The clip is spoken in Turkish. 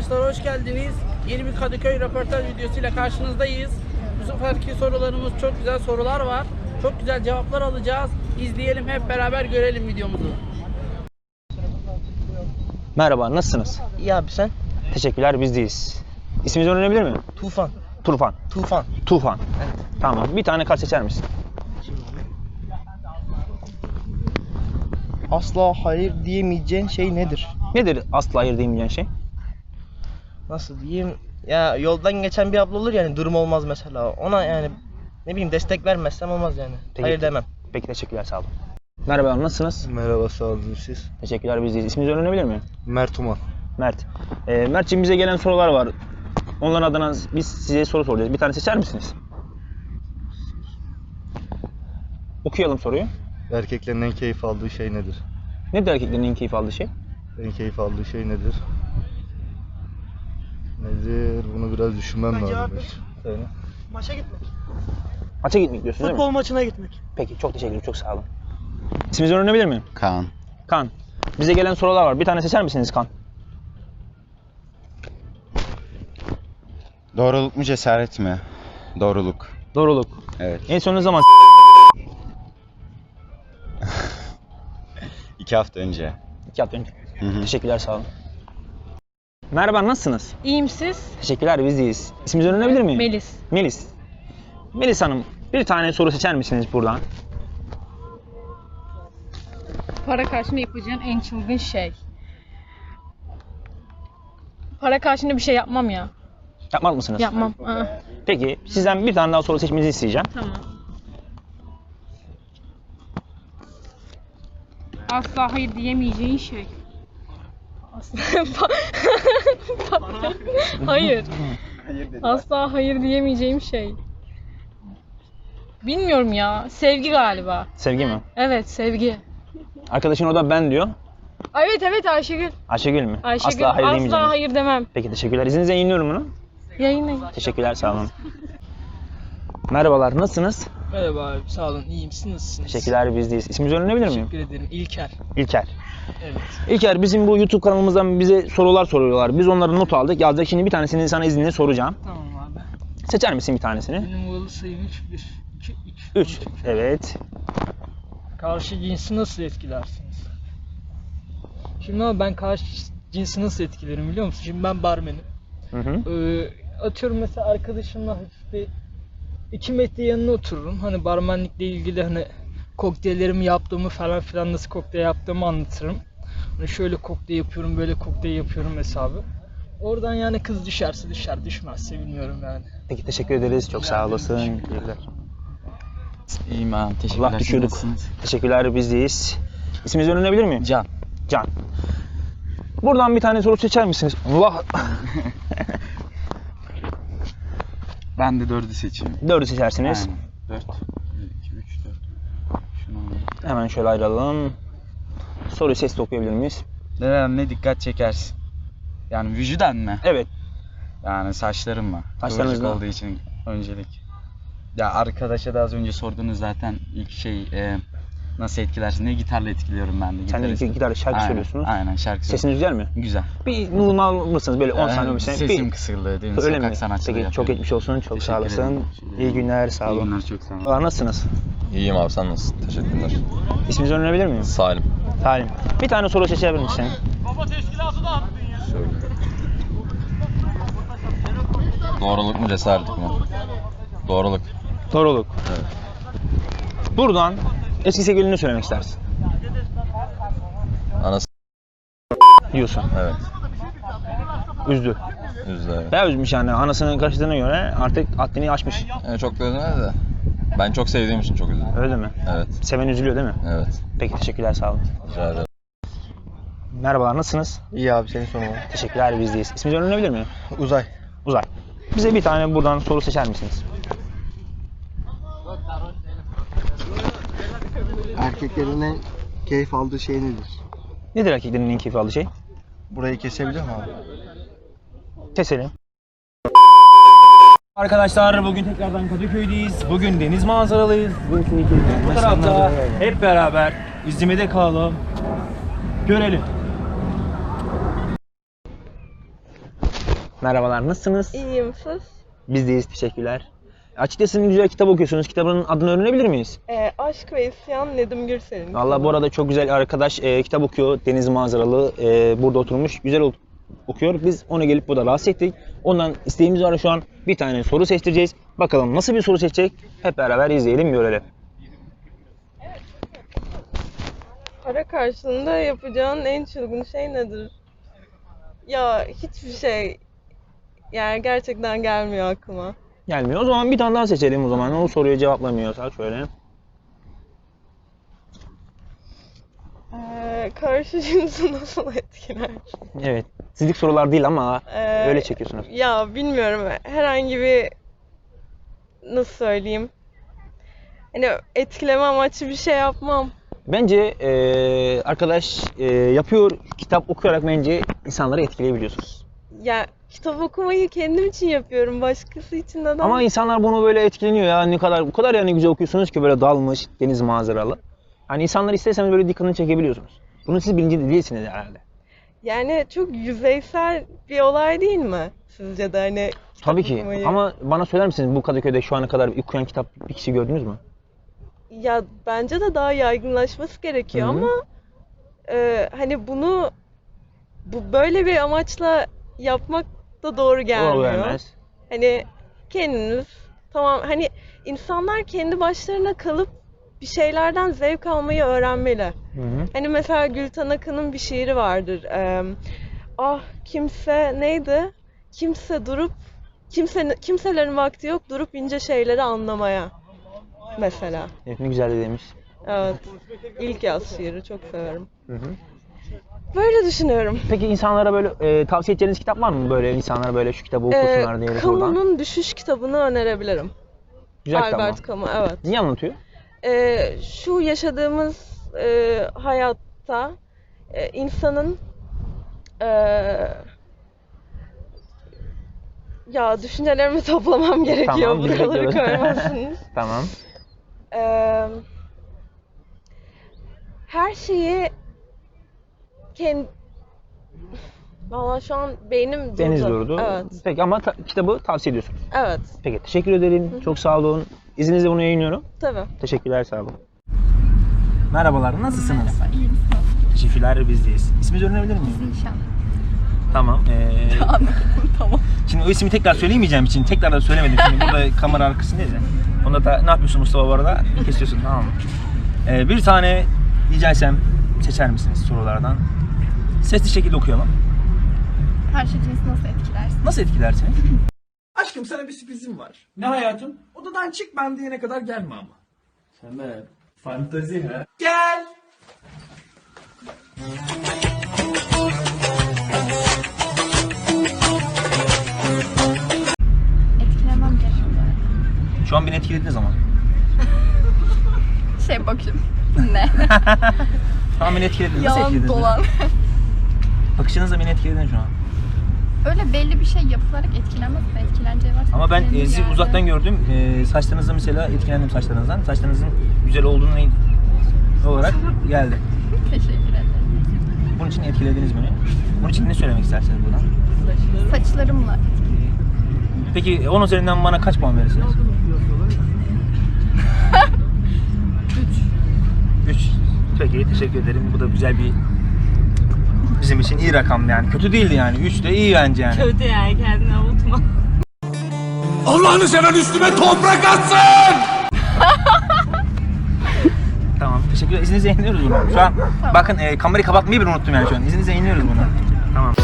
arkadaşlar hoş geldiniz. Yeni bir Kadıköy röportaj videosuyla karşınızdayız. Bu seferki sorularımız çok güzel sorular var. Çok güzel cevaplar alacağız. İzleyelim hep beraber görelim videomuzu. Merhaba, nasılsınız? İyi abi sen? Teşekkürler, bizdeyiz. İsminizi öğrenebilir miyim? Tufan. Tufan. Tufan. Tufan. Tamam, bir tane kart seçer misin? Asla hayır diyemeyeceğin şey nedir? Nedir asla hayır diyemeyeceğin şey? Nasıl diyeyim? Ya yoldan geçen bir abla olur yani durum olmaz mesela. Ona yani ne bileyim destek vermezsem olmaz yani. Peki. Hayır demem. Peki, teşekkürler, sağ olun. Merhaba, nasılsınız? Merhaba sağ olun siz. Teşekkürler, bizdeyiz. İsminizi öğrenebilir miyim? Mert Uman. Mert. Ee, Mert'ciğim bize gelen sorular var. Onların adına biz size soru soracağız. Bir tane seçer misiniz? Okuyalım soruyu. Erkeklerin en keyif aldığı şey nedir? Nedir erkeklerin en keyif aldığı şey? En keyif aldığı şey nedir? Nedir? Bunu biraz düşünmem Ben lazım. Söyle. Maça gitmek. Maça gitmek diyorsun değil mi? Futbol maçına gitmek. Peki, çok teşekkür ederim. Çok sağ olun. İsminizi öğrenebilir miyim? Kaan. Kan. Bize gelen sorular var. Bir tane seçer misiniz Kan? Doğruluk mu cesaret mi? Doğruluk. Doğruluk. Evet. En son ne zaman İki hafta önce. İki hafta önce. Hı hı. Teşekkürler sağ olun. Merhaba nasılsınız? İyiyim siz? Teşekkürler biz iyiyiz. İsminizi öğrenebilir miyim? Melis. Melis. Melis Hanım bir tane soru seçer misiniz buradan? Para karşında yapacağın en çılgın şey. Para karşında bir şey yapmam ya. Yapmaz mısınız? Yapmam. Aa, Peki sizden bir tane daha soru seçmenizi isteyeceğim. tamam. Asla hayır diyemeyeceğin şey. Asla... hayır. Asla hayır diyemeyeceğim şey. Bilmiyorum ya. Sevgi galiba. Sevgi mi? Evet sevgi. Arkadaşın o da ben diyor. Evet evet Ayşegül. Ayşegül mü? Ayşegül Asla hayır asla hayır demem. Peki teşekkürler. İzninizle yayınlıyorum bunu. Yayınlayın. Teşekkürler sağ olun. Merhabalar nasılsınız? Merhaba abi sağ olun iyiyim siz nasılsınız? Teşekkürler bizdeyiz. İsminizi öğrenebilir miyim? Teşekkür ederim İlker. İlker. Evet. İlker bizim bu YouTube kanalımızdan bize sorular soruyorlar. Biz onları not aldık yazdık. Şimdi bir tanesini sana izninle soracağım. Tamam abi. Seçer misin bir tanesini? Benim oğlu sayım 3 1 2 3. 3. Evet. Karşı cinsi nasıl etkilersiniz? Şimdi ama ben karşı cinsi nasıl etkilerim biliyor musun? Şimdi ben barmenim. Hı hı. Ee, atıyorum mesela arkadaşımla hafif bir 2 metre yanına otururum. Hani barmenlikle ilgili hani kokteyllerimi yaptığımı falan filan nasıl kokteyl yaptığımı anlatırım. Hani şöyle kokteyl yapıyorum, böyle kokteyl yapıyorum hesabı. Oradan yani kız düşerse düşer, düşmezse bilmiyorum yani. Peki teşekkür ederiz. Çok sağ olasın. Teşekkürler. İyiyim abi. Teşekkürler. Allah düşürdük. Teşekkürler bizdeyiz. İsminizi öğrenebilir miyim? Can. Can. Buradan bir tane soru seçer misiniz? Allah. Ben de dördü seçeyim. Dördü seçersiniz. Aynen. Dört. Bir, iki, üç, dört. Şunu alayım. Hemen şöyle ayrılalım. Soruyu sesli okuyabilir miyiz? Dedem ne dikkat çekersin? Yani vücudan mı? Evet. Yani saçlarım mı? Saçlarınız olduğu için öncelik. Ya arkadaşa da az önce sordunuz zaten ilk şey e, nasıl etkilersin diye gitarla etkiliyorum ben de. Sen de gitaristim. gitar şarkı Aynen, söylüyorsunuz. Aynen şarkı Sesiniz güzel mi? Güzel. Bir normal mısınız böyle 10 Ee, saniye mesela? Sesim bir... kısıldı. Değil mi? Öyle Sokak mi? sanatçılığı Peki çok geçmiş olsun. Çok sağ olasın. İyi günler. Sağ İyi olun. günler çok sağ olun. Aa, Nasılsınız? İyiyim abi sen nasılsın? Teşekkürler. İsminizi öğrenebilir miyim? Salim. Salim. Bir tane soru seçebilir misin? Doğruluk mu cesaretlik mi? Doğruluk. Doğruluk. Evet. Buradan eski sevgiline ne söylemek istersin? Anası Diyorsun. evet. Üzdü. Üzdü evet. Bayağı üzmüş yani. Anasının kaçtığına göre artık haddini aşmış. Yani çok da üzülmedi de. Ben çok sevdiğim için çok üzüldüm. Öyle mi? Evet. Seven üzülüyor değil mi? Evet. Peki teşekkürler sağ olun. Rica ederim. Merhabalar nasılsınız? İyi abi senin sorun Teşekkürler bizdeyiz. İsminizi öğrenebilir miyim? Uzay. Uzay. Bize bir tane buradan soru seçer misiniz? Erkeklerin en keyif aldığı şey nedir? Nedir erkeklerin en keyif aldığı şey? Burayı kesebilir mi abi? Keselim. Arkadaşlar bugün tekrardan Kadıköy'deyiz. Bugün deniz manzaralıyız. Bu tarafta hep beraber izlemede kalalım. Görelim. Merhabalar, nasılsınız? İyiyim siz? Biz deyiz, teşekkürler. Açıkçası güzel kitap okuyorsunuz. Kitabın adını öğrenebilir miyiz? Ee, Aşk ve İsyan Nedim Gürsel'in. Valla bu arada çok güzel arkadaş e, kitap okuyor. Deniz manzaralı. e, burada oturmuş. Güzel ok- okuyor. Biz onu gelip burada rahatsız ettik. Ondan isteğimiz var şu an. Bir tane soru seçtireceğiz. Bakalım nasıl bir soru seçecek? Hep beraber izleyelim, görelim. Para karşılığında yapacağın en çılgın şey nedir? Ya hiçbir şey yani gerçekten gelmiyor aklıma. Gelmiyor. O zaman bir tane daha seçelim o zaman. O soruya cevaplamıyorsak şöyle. Ee, karşı cinsi nasıl etkiler? Evet. Sizlik sorular değil ama Ee, öyle çekiyorsunuz. Ya bilmiyorum herhangi bir nasıl söyleyeyim? Hani etkileme amaçlı bir şey yapmam. Bence e, arkadaş e, yapıyor, kitap okuyarak bence insanları etkileyebiliyorsunuz. Ya kitap okumayı kendim için yapıyorum. Başkası için neden? Ama insanlar bunu böyle etkileniyor ya ne kadar bu kadar yani güzel okuyorsunuz ki böyle dalmış deniz manzaralı. Hani insanlar isterseniz böyle dikkatini çekebiliyorsunuz. Bunu siz bilinci değilsiniz herhalde. Yani çok yüzeysel bir olay değil mi? Sizce de hani kitap Tabii ki okumayı? ama bana söyler misiniz bu Kadıköy'de şu ana kadar okuyan kitap bir kişi gördünüz mü? Ya bence de daha yaygınlaşması gerekiyor Hı hı. ama e, hani bunu bu böyle bir amaçla yapmak da doğru gelmiyor. Gelmez. Hani kendiniz tamam hani insanlar kendi başlarına kalıp bir şeylerden zevk almayı öğrenmeli. Hı hı. Hani mesela Gülten Akın'ın bir şiiri vardır. Eee, ah kimse neydi? Kimse durup kimse kimselerin vakti yok durup ince şeyleri anlamaya. Mesela. Evet, ne güzel de demiş. Evet. İlk yaz şiiri çok severim. Hı hı. Böyle düşünüyorum. Peki insanlara böyle e, tavsiye edeceğiniz kitap var mı böyle insanlara böyle şu kitabı Ee, okusunlar diyerek oradan? Camus'un Düşüş kitabını önerebilirim. Güzel kitap mı? Albert Camus, evet. Niye anlatıyor? Ee, şu yaşadığımız e, hayatta e, insanın e, ya düşüncelerimi toplamam gerekiyor. Tamam, Buraları koymazsınız. Tamam. Ee, her şeyi kendi Valla şu an beynim Deniz durdu. durdu. Evet. Peki ama ta- kitabı tavsiye ediyorsunuz. Evet. Peki teşekkür ederim. Çok sağ olun. İzninizle bunu yayınlıyorum. Tabii. Teşekkürler sağ olun. Merhabalar nasılsınız? Merhaba, iyi misiniz? Teşekkürler bizdeyiz. İsminizi öğrenebilir miyim? Zişan. Tamam. Ee, tamam. şimdi o ismi tekrar söyleyemeyeceğim için tekrar da söylemedim. Şimdi burada kamera arkasındayız ya. Onda da ne yapıyorsun Mustafa bu arada? Kesiyorsun tamam mı? Ee, bir tane rica etsem seçer misiniz sorulardan? Sesli şekilde okuyalım. Karşı cinsi nasıl etkilersin? Nasıl etkilersiniz? Aşkım sana bir sürprizim var. Ne hayatım? Odadan çık ben diyene kadar gelme ama. Tamam. Fantazi ha? Gel. Etkilemem gerekiyor. Şu an beni etkilediniz ama. Şey bakayım. Ne? Şu an beni etkilediniz. Nasıl Yalan etkilediniz? dolan. Bakışınızla beni etkilediniz şu an. Öyle belli bir şey yapılarak etkilenmez de etkileneceği varsa Ama ben etkilenir e, sizi yani. uzaktan gördüm. E, saçlarınızda mesela etkilendim saçlarınızdan. Saçlarınızın güzel olduğunu olarak geldi. Teşekkür ederim. Bunun için etkilediniz beni. Bunun için ne söylemek istersiniz buradan? Saçlarımla Peki 10 üzerinden bana kaç puan verirsiniz? 3. 3. Peki teşekkür ederim. Bu da güzel bir bizim için iyi rakam yani. Kötü değildi yani. 3 de iyi bence yani. Kötü yani kendini avutma. Allah'ını seven üstüme toprak atsın! Tamam. Teşekkürler. İzninizle yayınlıyoruz bunu. Şu an bakın e, kamerayı kapatmayı bile unuttum yani şu an. İzninizle yayınlıyoruz bunu. Tamam.